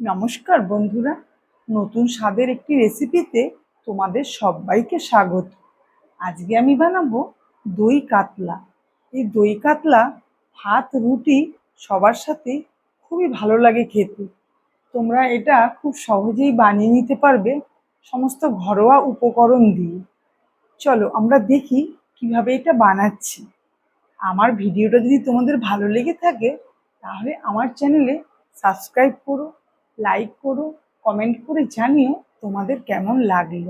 নমস্কার বন্ধুরা। নতুন স্বাদের একটি রেসিপিতে তোমাদের সবাইকে স্বাগত। আজকে আমি বানাবো দই কাতলা। এই দই কাতলা, ভাত, রুটি সবার সাথে খুবই ভালো লাগে খেতে। তোমরা এটা খুব সহজেই বানিয়ে নিতে পারবে সমস্ত ঘরোয়া উপকরণ দিয়ে। চলো আমরা দেখি কীভাবে এটা বানাচ্ছি। আমার ভিডিওটা যদি তোমাদের ভালো লেগে থাকে, তাহলে আমার চ্যানেলে সাবস্ক্রাইব করো লাইক করো কমেন্ট করে জানিও তোমাদের কেমন লাগল।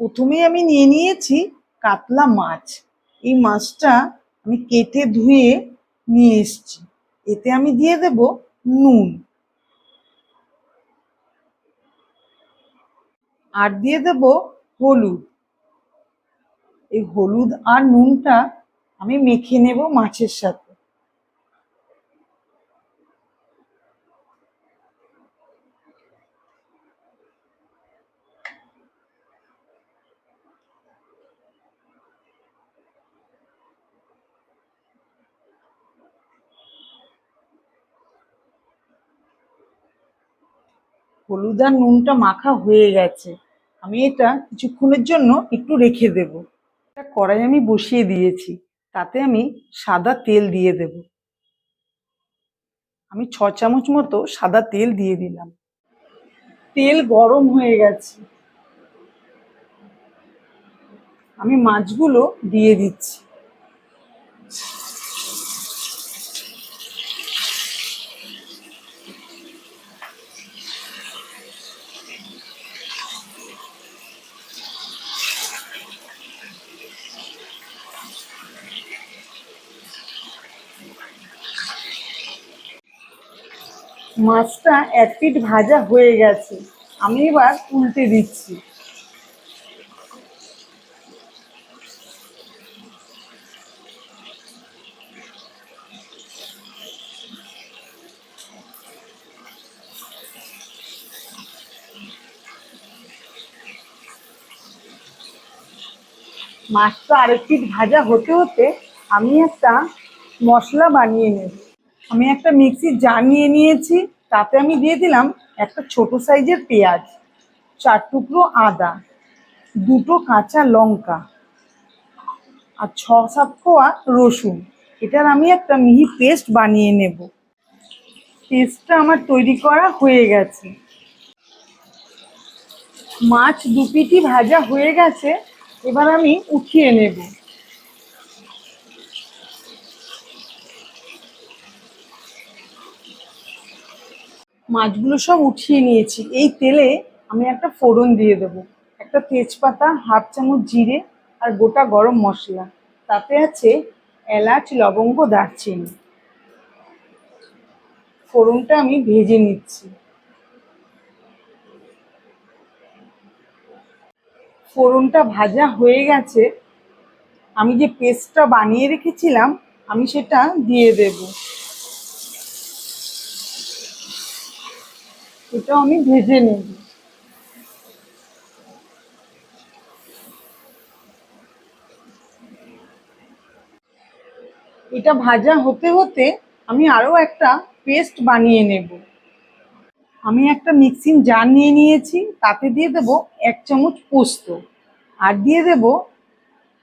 প্রথমেই আমি নিয়ে নিয়েছি কাতলা মাছ। এই মাছটা আমি কেটে ধুয়ে নিয়ে এসেছি। এতে আমি দিয়ে দেব নুন। আর দিয়ে দেব হলুদ। এই হলুদ আর নুনটা আমি মেখে নেব মাছের সাথে। হলুদ আর নুনটা মাখা হয়ে গেছে। আমি এটা কিছুক্ষণের জন্য একটু রেখে দেব। এটা কড়াই আমি বসিয়ে দিয়েছি, তাতে আমি সাদা তেল দিয়ে দেব। আমি ছ চামচ মতো সাদা তেল দিয়ে দিলাম। তেল গরম হয়ে গেছে। আমি মাছগুলো দিয়ে দিচ্ছি। মাছটা এক পিঠ ভাজা হয়ে গেছে। আমি এবার উল্টে দিচ্ছি। মাছটা আরেক পিঠ ভাজা হতে হতে আমি একটা মশলা বানিয়ে নেব। আমি একটা মিক্সির জার নিয়ে নিয়েছি, তাতে আমি দিয়ে দিলাম একটা ছোট সাইজের পেঁয়াজ, চার টুকরো আদা, দুটো কাঁচা লঙ্কা আর ছ সাত কোয়া রসুন। এটার আমি একটা মিহি পেস্ট বানিয়ে নেব। পেস্টটা আমার তৈরি করা হয়ে গেছে। মাছ দু পিটি ভাজা হয়ে গেছে, এবার আমি উঠিয়ে নেব। মাছগুলো সব উঠিয়ে নিয়েছি। এই তেলে আমি একটা ফোড়ন দিয়ে দেবো। একটা তেজপাতা, হাফ চামচ জিরে আর গোটা গরম মশলা। তাতে আছে এলাচ, লবঙ্গ, দারচিনি। ফোড়নটা আমি ভেজে নিচ্ছি। ফোড়নটা ভাজা হয়ে গেছে। আমি যে পেস্টটা বানিয়ে রেখেছিলাম, আমি সেটা দিয়ে দেব। এটাও আমি ভেজে নেব। এটা ভাজা হতে হতে আমি আরও একটা পেস্ট বানিয়ে নেব। আমি একটা মিক্সিং জার নিয়ে নিয়েছি, তাতে দিয়ে দেব এক চামচ পোস্ত আর দিয়ে দেব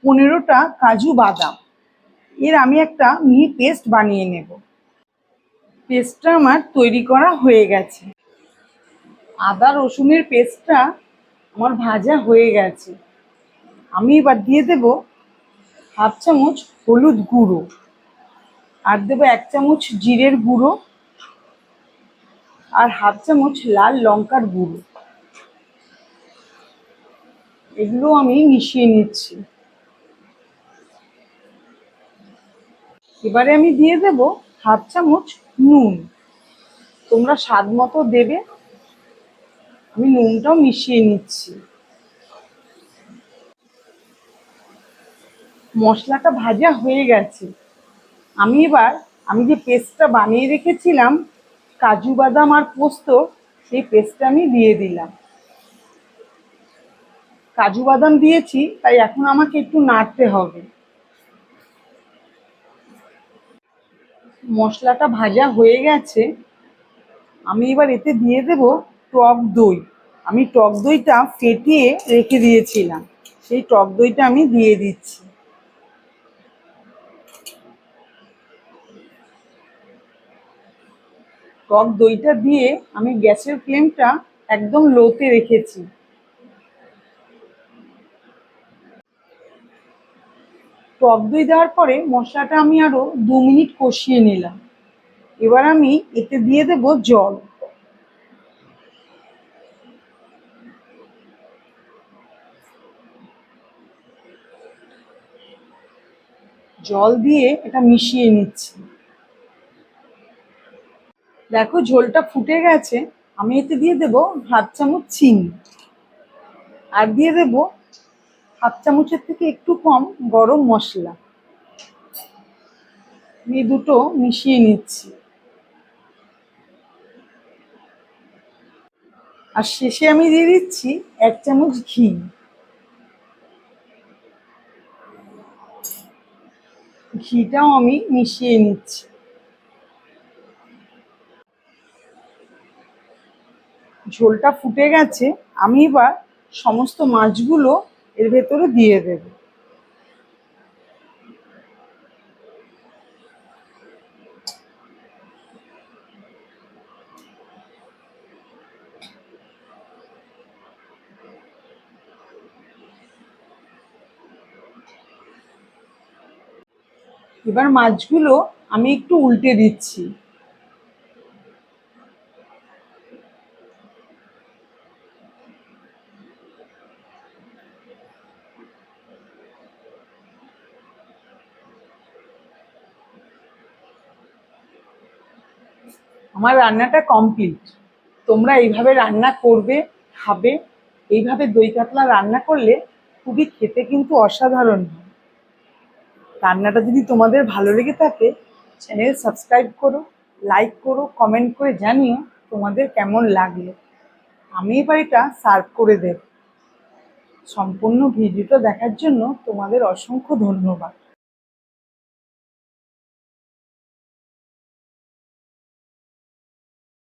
পনেরোটা কাজু বাদাম। এর আমি একটা মিহি পেস্ট বানিয়ে নেব। পেস্টটা আমার তৈরি করা হয়ে গেছে। আদা রসুনের পেস্টটা আমার ভাজা হয়ে গেছে। আমি এবার দিয়ে দেব হাফ চামচ হলুদ গুঁড়ো। আর দেবো এক চামচ জিরের গুঁড়ো। আর হাফ চামচ লাল লঙ্কার গুঁড়ো। এগুলো আমি মিশিয়ে নিচ্ছি। এবারে আমি দিয়ে দেব হাফ চামচ নুন। তোমরা স্বাদ মতো দেবে। আমি নুনটাও মিশিয়ে নিচ্ছি। মশলাটা ভাজা হয়ে গেছে। আমি এবার, আমি যে পেস্টটা বানিয়ে রেখেছিলাম, কাজু বাদাম আর পোস্ত, সেই পেস্টটা আমি দিয়ে দিলাম। কাজু বাদাম দিয়েছি, তাই এখন আমাকে একটু নাড়তে হবে। মশলাটা ভাজা হয়ে গেছে। আমি এবার এতে দিয়ে দেব টক দই। আমি টক দইটা ফেটিয়ে রেখে দিয়েছিলাম। সেই টক দইটা আমি দিয়ে দিচ্ছি। টক দইটা দিয়ে আমি গ্যাসের ফ্লেমটা একদম লোতে রেখেছি। টক দই দেওয়ার পরে মশলাটা আমি আরও দু মিনিট কষিয়ে নিলাম। এবার আমি এতে দিয়ে দেব জল। জল দিয়ে এটা মিশিয়ে নিচ্ছি। দেখো ঝোলটা ফুটে গেছে, আমি এতে দিয়ে দেব হাফ চামচ চিনি। আর দিয়ে দেব হাফ চামচের থেকে একটু কম গরম মশলা। আমি দুটো মিশিয়ে নিচ্ছি। আর শেষে আমি দিয়ে দিচ্ছি এক চামচ ঘি। ঘিটাও আমি মিশিয়ে নিচ্ছি। ঝোলটা ফুটে গেছে, আমি এবার সমস্ত মাছগুলো এর ভেতরে দিয়ে দেব। এবার মাছগুলো আমি একটু উল্টে দিচ্ছি। আমার রান্নাটা কমপ্লিট। তোমরা এইভাবে রান্না করবে, খাবে, এইভাবে দই কাতলা রান্না করলে খুবই খেতে কিন্তু অসাধারণ হয়। রান্নাটা যদি তোমাদের ভালো লেগে থাকে চ্যানেল সাবস্ক্রাইব করো লাইক করো কমেন্ট করে জানিও তোমাদের কেমন লাগল। আমি এবার এটা সার্ভ করে দেব। সম্পূর্ণ ভিডিওটা দেখার জন্য তোমাদের অসংখ্য ধন্যবাদ।